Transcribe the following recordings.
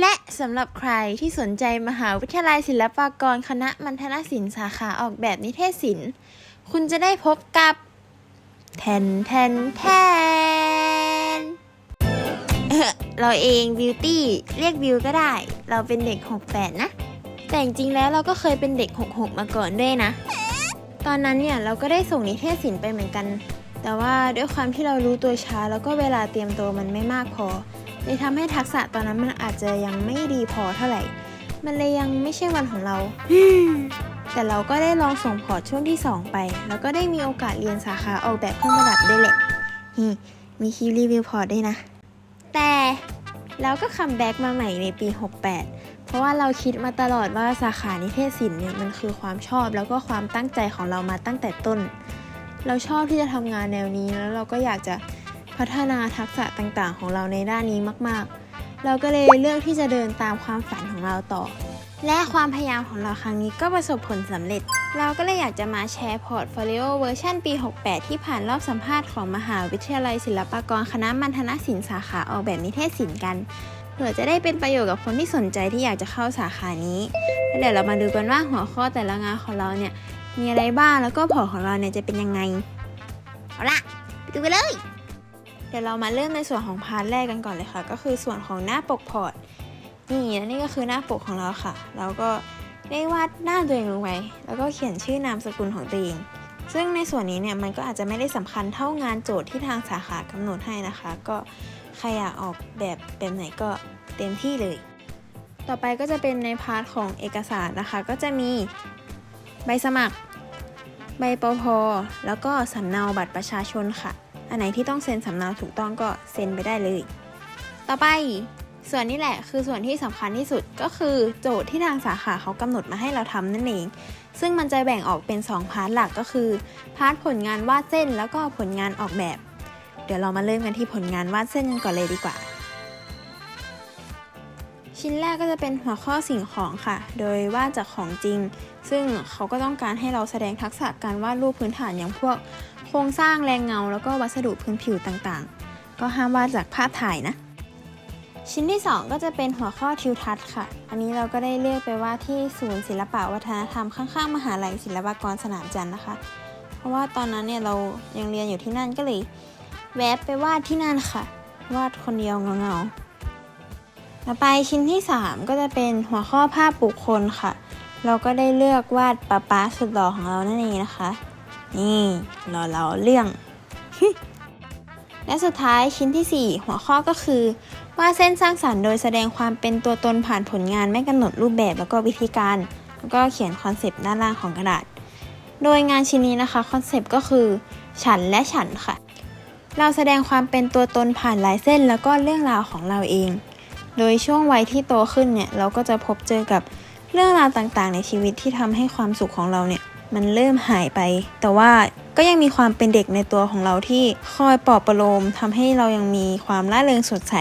และสำหรับใครที่สนใจมหาวิทยาลัยศิลปากรคณะมัณฑนศิลป์สาขาออกแบบนิเทศศิลป์ คุณจะได้พบกับแทนแทนแทนเราเองบิวตี้เรียกบิวก็ได้ เราเป็นเด็ก 68 นะ แต่จริงๆแล้วเราก็เคยเป็นเด็ก 66 มาก่อนด้วยนะ ตอนนั้นเนี่ยเราก็ได้ส่งนิเทศศิลป์ไปเหมือนกัน แต่ว่าด้วยความที่เรารู้ตัวช้าแล้วก็เวลาเตรียมตัวมันไม่มากพอ เลยทำให้ทักษะตอนนั้นมันอาจจะยังไม่ดีพอเท่าไหร่ มันเลยยังไม่ใช่วันของเรา แต่เราก็ได้ลองส่งพอร์ตช่วงที่ 2 ไป แล้วก็ได้มีโอกาสเรียนสาขาออกแบบเครื่องประดับด้วยแหละนี่มีคลิปรีวิวพอร์ตด้วยนะ แต่เราก็คัมแบ็กมาใหม่ในปี 68 เพราะว่าเราคิดมาตลอดว่าสาขานิเทศศิลป์เนี่ยมันคือความชอบแล้วก็ความตั้งใจของเรามาตั้งแต่ต้น เราชอบที่จะทำงานแนวนี้แล้วเราก็อยากจะ พัฒนาทักษะต่างๆ ของเราในด้านนี้มากๆ เราก็เลยเลือกที่จะเดินตามความฝันของเราต่อ และความพยายามของเราครั้งนี้ก็ประสบผลสำเร็จ เราก็เลยอยากจะมาแชร์พอร์ตโฟลิโอเวอร์ชันปี 68 ที่ผ่านรอบสัมภาษณ์ของมหาวิทยาลัยศิลปากรคณะมัณฑนศิลป์สาขาออกแบบนิเทศศิลป์กันเผื่อจะได้เป็นประโยชน์กับคนที่สนใจที่อยากจะเข้าสาขานี้แล้วเดี๋ยวเรามาดูกันว่าหัวข้อแต่ละงานของเราเนี่ยมีอะไรบ้างแล้วก็พอร์ตของเราเนี่ยจะเป็นยังไงเอาละไปดูกันเลย เดี๋ยวเรามาเริ่มในส่วนของพาร์ทแรกกันก่อนเลยค่ะ ก็คือส่วนของหน้าปกพอร์ตนี่และนี่ก็คือหน้าปกของเราค่ะ เราก็ได้วาดหน้าตัวเองลงไปแล้วก็เขียนชื่อนามสกุลของตัวเองซึ่งในส่วนนี้เนี่ยมันก็อาจจะไม่ได้สำคัญเท่างานโจทย์ที่ทางสาขากำหนดให้นะคะ ก็ใครอยากออกแบบแบบไหนก็เต็มที่เลย ต่อไปก็จะเป็นในพาร์ทของเอกสารนะคะ ก็จะมีใบสมัคร ใบปพแล้วก็สำเนาบัตรประชาชนค่ะ อันไหนที่ต้องเซ็นสำเนาถูกต้องก็เซ็นไปได้เลย ต่อไปส่วนนี้แหละคือส่วนที่สำคัญที่สุดก็คือโจทย์ที่ทางสาขาเขากำหนดมาให้เราทำนั่นเอง ซึ่งมันจะแบ่งออกเป็น 2 พาร์ทหลักก็คือ พาร์ทผลงานวาดเส้นแล้วก็ผลงานออกแบบ เดี๋ยวเรามาเริ่มกันที่ผลงานวาดเส้นกันก่อนเลยดีกว่า ชิ้นแรกก็จะเป็นหัวข้อสิ่งของค่ะ โดยวาดจากของจริง ซึ่งเขาก็ต้องการให้เราแสดงทักษะการวาดรูปพื้นฐานอย่างพวก โครงสร้างแรงเงา แล้วก็วัสดุพื้นผิวต่างๆ ก็ห้ามวาดจากภาพถ่ายนะ ชิ้นที่ 2 ก็จะเป็นหัวข้อทิวทัศน์ค่ะ อันนี้เราก็ได้เลือกไปว่าที่ศูนย์ศิลปะวัฒนธรรมข้างๆ มหาลัยศิลปากรสนามจันทร์นะคะ เพราะว่าตอนนั้นเนี่ยเรายังเรียนอยู่ที่นั่นก็เลย แวะไปวาดที่นั่นค่ะ วาดคนเดียวเงาๆ ต่อไปชิ้นที่ 3 ก็จะเป็นหัวข้อภาพบุคคลค่ะ เราก็ได้เลือกวาดป้าป๊าสุดหล่อของเรานั่นเองนะคะ นี่หล่อเราเรื่อง และสุดท้ายชิ้นทีสี่ 4 หัวข้อก็คือวาดเส้นสร้างสรรค์โดยแสดงความเป็นตัวตนผ่านผลงานไม่กำหนดรูปแบบแล้วก็วิธีการ แล้วก็เขียนคอนเซปต์ด้านล่างของกระดาษ โดยงานชิ้นนี้นะคะคอนเซปต์ก็คือ ฉันและฉันค่ะ เราแสดงความเป็นตัวตนผ่านลายเส้นแล้วก็เรื่องราวของเราเอง โดยช่วงวัยที่โตขึ้นเนี่ยเราก็จะพบเจอกับเรื่องราวต่างๆ ในชีวิตที่ทำให้ความสุขของเราเนี่ยมันเริ่มหายไป แต่ว่าก็ยังมีความเป็นเด็กในตัวของเราที่คอยปลอบประโลมทำให้เรายังมีความร่าเริงสดใส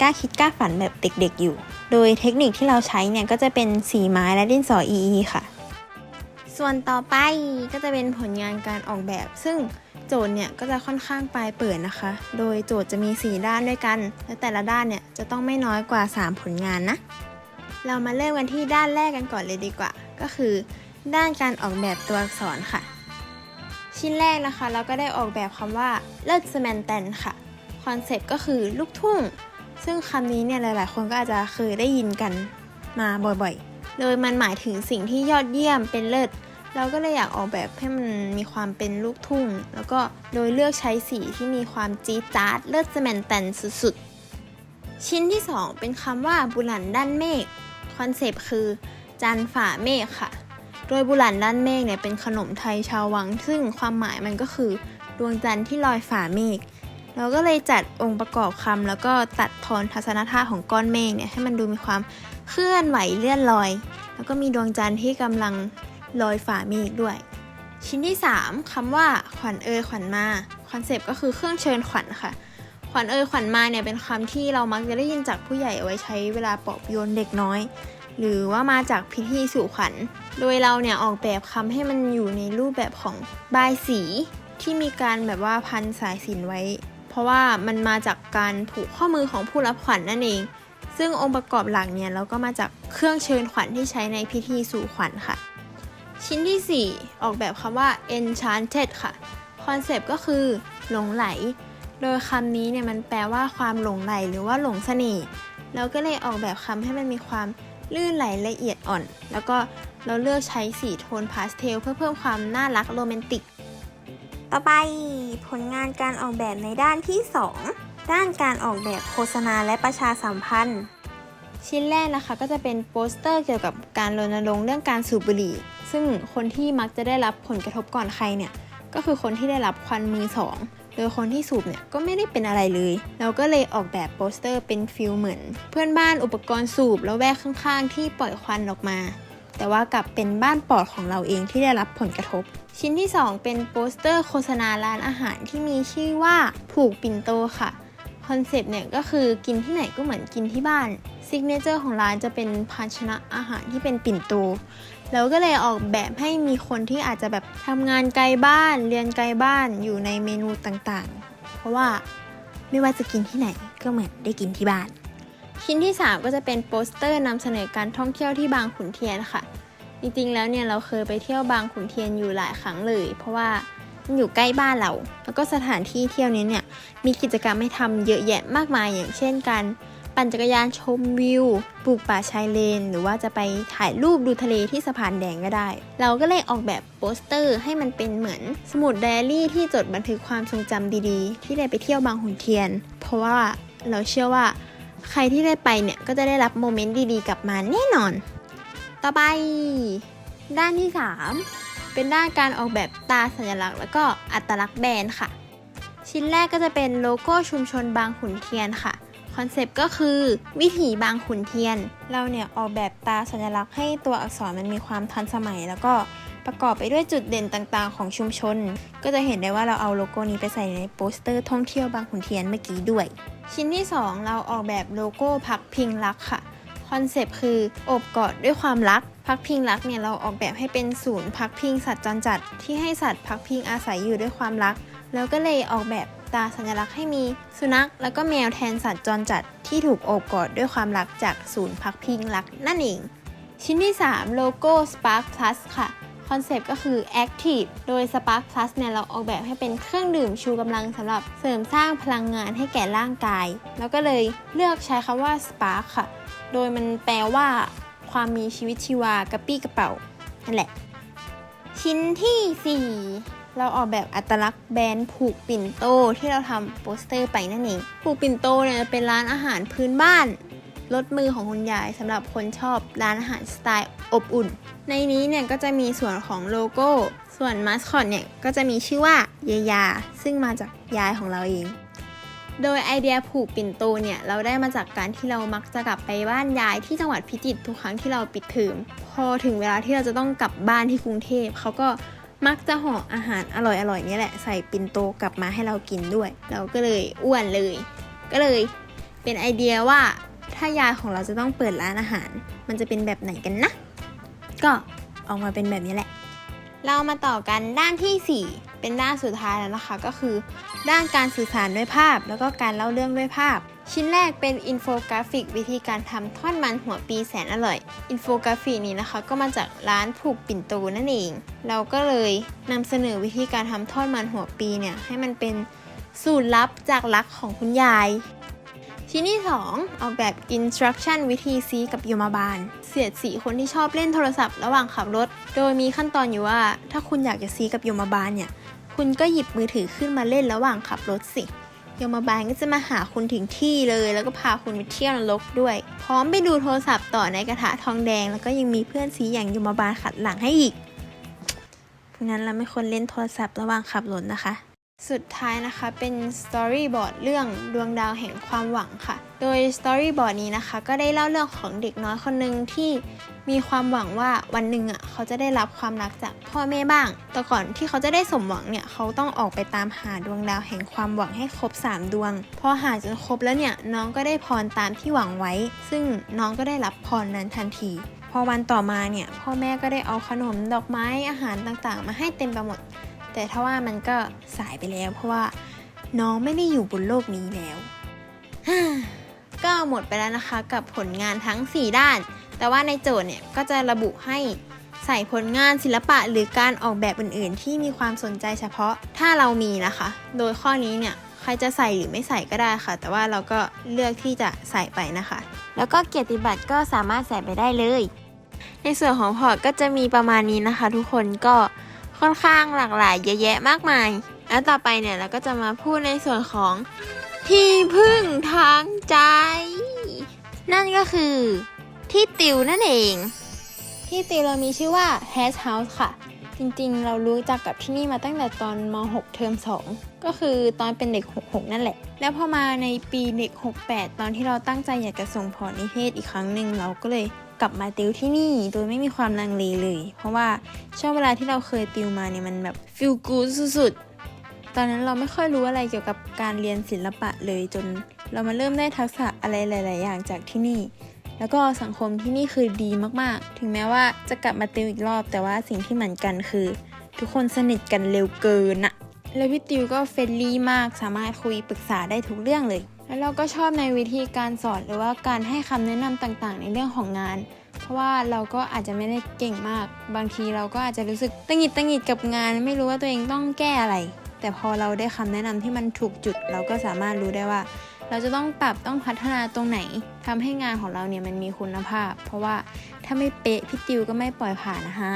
กล้าคิดกล้าฝันแบบเด็กๆอยู่ โดยเทคนิคที่เราใช้เนี่ยก็จะเป็นสีไม้และดินสอ EE ค่ะ ส่วนต่อไปก็จะเป็นผลงานการออกแบบซึ่ง โจทย์เนี่ยก็จะค่อนข้างปลายเปิดนะคะ โดยโจทย์จะมี 4 ด้านด้วยกัน และแต่ละด้านเนี่ยจะต้องไม่น้อยกว่า 3 ผลงานนะ เรามาเริ่มกันที่ด้านแรกกันก่อนเลยดีกว่า ก็คือ ด้านการออกแบบตัวอักษรค่ะ ชิ้นแรกนะคะ เราก็ได้ออกแบบคำว่าเลิศสแมนแตนค่ะ คอนเซปต์ก็คือลูกทุ่ง ซึ่งคำนี้เนี่ยหลาย ๆ คนก็อาจจะเคยได้ยินกันมาบ่อยๆ โดยมันหมายถึงสิ่งที่ยอดเยี่ยมเป็นเลิศ เราก็เลยอยากออกแบบให้มันมีความเป็นลูกทุ่ง แล้วก็โดยเลือกใช้สีที่มีความจี๊ดจ๊าดเลิศสแมนแตนสุดๆ ชิ้นที่ 2 เป็นคำว่าบุหลันด้านเมฆคอนเซปต์คือ จันฝ่าเมฆค่ะ โดยบุหลันด้านเมฆเนี่ยเป็นขนมไทยชาววัง ซึ่งความหมายมันก็คือดวงจันทร์ที่ลอยฝ่าเมฆเราก็เลยจัดองค์ประกอบคำแล้วก็ตัดทอนทัศนท่าของก้อนเมฆเนี่ยให้มันดูมีความเคลื่อนไหวเลื่อนลอย แล้วก็มีดวงจันทร์ที่กำลัง ลอยฝ่าเมฆด้วย ชิ้นที่ 3คำว่าขวัญเอยขวัญมาคอนเซปต์ก็คือเครื่องเชิญขวัญค่ะ ขวัญเอยขวัญมาเนี่ยเป็นคำที่เรามักจะได้ยินจากผู้ใหญ่เอาไว้ใช้เวลาปลอบโยนเด็กน้อย หรือว่ามาจากพิธีสู่ขวัญ โดยเราเนี่ยออกแบบคำให้มันอยู่ในรูปแบบของบายสีที่มีการแบบว่าพันสายสินไว้ เพราะว่ามันมาจากการผูกข้อมือของผู้รับขวัญนั่นเอง ซึ่งองค์ประกอบหลักเนี่ยเราก็มาจากเครื่องเชิญขวัญที่ใช้ในพิธีสู่ขวัญค่ะ ชิ้นที่ 4 ออกแบบคำว่า enchanted ค่ะ คอนเซปต์ก็คือ หลงไหล โดยคำนี้เนี่ยมันแปลว่าความหลงไหลหรือว่าหลงเสน่ห์เราก็เลยออกแบบคำให้มันมีความลื่นไหลละเอียดอ่อน แล้วก็เราเลือกใช้สีโทนพาสเทลเพื่อเพิ่มความน่ารักโรแมนติก ต่อไปผลงานการออกแบบในด้านที่ 2 ด้านการออกแบบโฆษณาและประชาสัมพันธ์ ชิ้นแรกนะคะก็จะเป็นโปสเตอร์เกี่ยวกับการรณรงค์เรื่องการสูบบุหรี่ ซึ่งคนที่มักจะได้รับผลกระทบก่อนใครเนี่ยก็คือคนที่ได้รับควันมือสองโดยคนที่สูบเนี่ยก็ไม่ได้เป็นอะไรเลย เราก็เลยออกแบบโปสเตอร์เป็นฟิลเหมือน เพื่อนบ้านอุปกรณ์สูบแล้วแวกข้างๆ ที่ปล่อยควันออกมา แต่ว่ากลับเป็นบ้านปลอดของเราเองที่ได้รับผลกระทบ ชิ้นที่ 2 เป็นโปสเตอร์โฆษณาร้านอาหารที่มีชื่อว่าผูกปิ่นโตค่ะ คอนเซปต์เนี่ยก็คือกินที่ไหนก็เหมือนกินที่บ้านซิกเนเจอร์ของร้านจะเป็นภาชนะอาหารที่เป็นปิ่นโตแล้วก็เลยออกแบบให้มีคนที่อาจจะแบบทำงานไกลบ้าน เรียนไกลบ้านอยู่ในเมนูต่างๆ เพราะว่าไม่ว่าจะกินที่ไหนก็เหมือนได้กินที่บ้าน ชิ้นที่ 3 ก็จะเป็นโปสเตอร์นำเสนอการท่องเที่ยวที่บางขุนเทียนค่ะ จริงๆแล้วเนี่ยเราเคยไปเที่ยวบางขุนเทียนอยู่หลายครั้งเลย เพราะว่า อยู่ใกล้บ้านเรา แล้วก็สถานที่เที่ยวนี้เนี่ยมีกิจกรรมให้ทำเยอะแยะมากมาย อย่างเช่นการปั่นจักรยานชมวิวปลูกป่าชายเลน หรือว่าจะไปถ่ายรูปดูทะเลที่สะพานแดงก็ได้ เราก็เลยออกแบบโปสเตอร์ให้มันเป็นเหมือน สมุดไดอารี่ที่จดบันทึกความทรงจำดีๆ ที่ได้ไปเที่ยวบางขุนเทียน เพราะว่าเราเชื่อว่าใครที่ได้ไปเนี่ยก็จะได้รับโมเมนต์ดีๆ กลับมาแน่นอน ต่อไป ด้านที่ 3 เป็นด้านการออกแบบตาสัญลักษณ์ แล้วก็อัตลักษณ์แบรนด์ค่ะ ชิ้นแรกก็จะเป็นโลโก้ชุมชนบางขุนเทียนค่ะคอนเซปต์ก็คือวิถีบางขุนเทียน เราเนี่ยออกแบบตาสัญลักษณ์ให้ตัวอักษรมันมีความทันสมัย แล้วก็ประกอบไปด้วยจุดเด่นต่างๆ ของชุมชน ก็จะเห็นได้ว่าเราเอาโลโก้นี้ไปใส่ในโปสเตอร์ท่องเที่ยวบางขุนเทียนเมื่อกี้ด้วย ชิ้นที่ 2 เราออกแบบโลโก้พักพิงรักค่ะ คอนเซปต์คืออบกอดด้วยความรัก พักพิงรักเนี่ยเราออกแบบให้เป็นศูนย์พักพิงสัตว์จรจัด ที่ให้สัตว์พักพิงอาศัยอยู่ด้วยความรัก แล้วก็เลยออกแบบตาสัญลักษณ์ให้มีสุนัข แล้วก็แมวแทนสัตว์จรจัดที่ถูกโอบกอดด้วยความรักจากศูนย์พักพิงรักนั่นเอง ชิ้นที่ 3 โลโก้ Spark Plus ค่ะคอนเซปต์ก็คือ Active โดย Spark Plus เนี่ยเราออกแบบให้เป็นเครื่องดื่มชูกำลังสำหรับเสริมสร้างพลังงานให้แก่ร่างกาย แล้วก็เลยเลือกใช้คำว่า Spark ค่ะ โดยมันแปลว่า ความมีชีวิตชีวากระปี้กระเป๋า นั่นแหละ ชิ้นที่ 4 เราออกแบบอัตลักษณ์แบรนด์ผูกปิ่นโตที่เราทำโปสเตอร์ไปนั่นเอง ผูกปิ่นโตเนี่ยเป็นร้านอาหารพื้นบ้านรถมือของคุณยายสำหรับคนชอบร้านอาหารสไตล์อบอุ่น ในนี้เนี่ยก็จะมีส่วนของโลโก้ ส่วนมาสคอตเนี่ยก็จะมีชื่อว่าเยายา ซึ่งมาจากยายของเราเอง โดยไอเดียผูกปิ่นโตเนี่ยเราได้มาจากการที่เรามักจะกลับไปบ้านยายที่จังหวัดพิจิตรทุกครั้งที่เราปิดเทอมพอถึงเวลาที่เราจะต้องกลับบ้านที่กรุงเทพเขาก็มักจะห่ออาหารอร่อยๆนี่แหละใส่ปิ่นโตกลับมาให้เรากินด้วย เราก็เลยอ้วนเลย ก็เลยเป็นไอเดียว่าถ้ายายของเราจะต้องเปิดร้านอาหาร มันจะเป็นแบบไหนกันนะ ก็ออกมาเป็นแบบนี้แหละ เรามาต่อกันด้านทีสี่4 เป็นด้านสุดท้ายแล้วนะคะ ก็คือ ด้านการสื่อสารด้วยภาพ แล้วก็การเล่าเรื่องด้วยภาพ ชิ้นแรกเป็นอินโฟกราฟิก วิธีการทำทอดมันหัวปีแสนอร่อย อินโฟกราฟิกนี้นะคะ ก็มาจากร้านผูกปิ่นโตนั่นเอง เราก็เลยนำเสนอวิธีการทำทอดมันหัวปีเนี่ยให้มันเป็นสูตรลับจากรักของคุณยายชิ้นที่ 2 ออกแบบ instruction วิธีซีกับโยมาบาล เสียดสีคนที่ชอบเล่นโทรศัพท์ระหว่างขับรถ โดยมีขั้นตอนอยู่ว่าถ้าคุณอยากจะซีกับโยมาบาลเนี่ย คุณก็หยิบมือถือขึ้นมาเล่นระหว่างขับรถสิโยมาบาลก็จะมาหาคุณถึงที่เลย แล้วก็พาคุณไปเที่ยวนรกด้วย พร้อมไปดูโทรศัพท์ต่อในกระทะทองแดง แล้วก็ยังมีเพื่อนซีอย่างโยมาบาลขัดหลังให้อีกเพราะนั้นเราไม่ควรเล่นโทรศัพท์ระหว่างขับรถนะคะ สุดท้ายนะคะเป็นสตอรี่บอร์ดเรื่องดวงดาวแห่งความหวังค่ะ โดยสตอรี่บอร์ดนี้นะคะ ก็ได้เล่าเรื่องของเด็กน้อยคนหนึ่งที่มีความหวังว่าวันหนึ่งอะเขาจะได้รับความรักจากพ่อแม่บ้าง แต่ก่อนที่เขาจะได้สมหวังเนี่ยเขาต้องออกไปตามหาดวงดาวแห่งความหวังให้ครบ 3 ดวง พอหาจนครบแล้วเนี่ยน้องก็ได้พรตามที่หวังไว้ ซึ่งน้องก็ได้รับพรนั้นทันที พอวันต่อมาเนี่ยพ่อแม่ก็ได้เอาขนมดอกไม้อาหารต่างๆ มาให้เต็มไปหมด แต่ถ้าว่ามันก็สายไปแล้ว เพราะว่าน้องไม่ได้อยู่บนโลกนี้แล้วฮ่า ก็หมดไปแล้วนะคะกับผลงานทั้ง 4 ด้าน แต่ว่าในโจทย์เนี่ยก็จะระบุให้ใส่ผลงานศิลปะหรือการออกแบบอื่น ๆ ที่มีความสนใจเฉพาะถ้าเรามีนะคะ โดยข้อนี้เนี่ยใครจะใส่หรือไม่ใส่ก็ได้ค่ะ แต่ว่าเราก็เลือกที่จะใส่ไปนะคะ แล้วก็เกียรติบัตรก็สามารถใส่ไปได้เลย ในส่วนของพอร์ตก็จะมีประมาณนี้นะคะ ทุกคนก็ค่อนข้างหลากหลายเยอะแยะมากมาย แล้วต่อไปเนี่ยเราก็จะมาพูดในส่วนของ ที่พึ่งทางใจ นั่นก็คือที่ติวนั่นเอง ที่ติวเรามีชื่อว่า Has House ค่ะ จริงๆ เรารู้จักกับที่นี่มาตั้งแต่ตอนม .6 เทอม2 ก็คือตอนเป็นเด็ก 66 นั่นแหละ แล้วพอมาในปีเด็ก 68 ตอนที่เราตั้งใจอยากจะส่งพอร์ตนิเทศอีกครั้งหนึ่งเราก็เลยกลับมาติวที่นี่โดยไม่มีความลังเลเลย เพราะว่าช่วงเวลาที่เราเคยติวมาเนี่ยมันแบบฟิลกูสุดๆ ตอนนั้นเราไม่ค่อยรู้อะไรเกี่ยวกับการเรียนศิลปะเลยจนเรามาเริ่มได้ทักษะอะไรหลาย ๆ อย่างจากที่นี่ แล้วก็สังคมที่นี่คือดีมาก ๆ ถึงแม้ว่าจะกลับมาติวอีกรอบ แต่ว่าสิ่งที่เหมือนกันคือ ทุกคนสนิทกันเร็วเกินอะแล้วพี่ติวก็เฟรนลี่มากสามารถคุยปรึกษาได้ทุกเรื่องเลย แล้วเราก็ชอบในวิธีการสอนหรือว่าการให้คำแนะนำต่าง ๆ ในเรื่องของงาน เพราะว่าเราก็อาจจะไม่ได้เก่งมาก บางทีเราก็อาจจะรู้สึกตังหิดตังหิดกับงาน ไม่รู้ว่าตัวเองต้องแก้อะไร แต่พอเราได้คำแนะนำที่มันถูกจุด เราก็สามารถรู้ได้ว่า เราจะต้องปรับต้องพัฒนาตรงไหนทำให้งานของเราเนี่ยมันมีคุณภาพ เพราะว่าถ้าไม่เป๊ะพี่ติวก็ไม่ปล่อยผ่านนะฮะ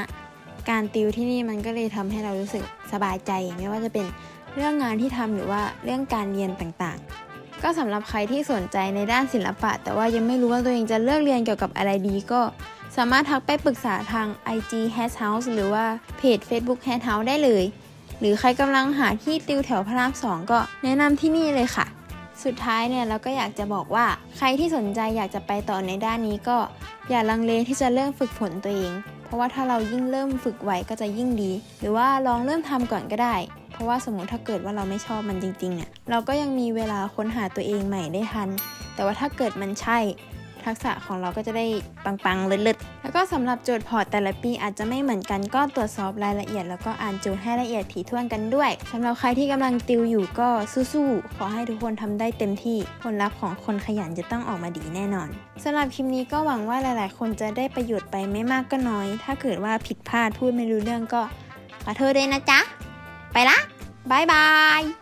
การติวที่นี่มันก็เลยทำให้เรารู้สึกสบายใจไม่ว่าจะเป็นเรื่องงานที่ทำหรือว่าเรื่องการเรียนต่างๆ ก็สำหรับใครที่สนใจในด้านศิลปะ แต่ว่ายังไม่รู้ว่าตัวเองจะเลือกเรียนเกี่ยวกับอะไรดีก็สามารถทักไปปรึกษาทาง IG h a s House หรือว่าเพจ Facebook h a s House ได้เลย หรือใครกำลังหาที่ติวแถวพระรามสองก็แนะนำที่นี่เลยค่ะ สุดท้ายเนี่ยเราก็อยากจะบอกว่าใครที่สนใจอยากจะไปต่อในด้านนี้ก็อย่าลังเลที่จะเริ่มฝึกฝนตัวเอง เพราะว่าถ้าเรายิ่งเริ่มฝึกไวก็จะยิ่งดี หรือว่าลองเริ่มทำก่อนก็ได้ เพราะว่าสมมติถ้าเกิดว่าเราไม่ชอบมันจริงๆเนี่ยเราก็ยังมีเวลาค้นหาตัวเองใหม่ได้ทัน แต่ว่าถ้าเกิดมันใช่ ทักษะของเราก็จะได้ปังๆเลิศๆแล้วก็สำหรับโจทย์พอร์ตแต่ละปีอาจจะไม่เหมือนกันก็ตรวจสอบรายละเอียด แล้วก็อ่านโจทย์ให้ละเอียดถี่ถ้วนกันด้วยสำหรับใครที่กำลังติวอยู่ก็สู้ๆขอให้ทุกคนทำได้เต็มที่ผลลัพธ์ของคนขยันจะต้องออกมาดีแน่นอนสำหรับคลิปนี้ก็หวังว่าหลาย ๆ คนจะได้ประโยชน์ไปไม่มากก็น้อย ถ้าเกิดว่าผิดพลาดพูดไม่รู้เรื่องก็ขอโทษด้วยนะจ๊ะไปละบายบาย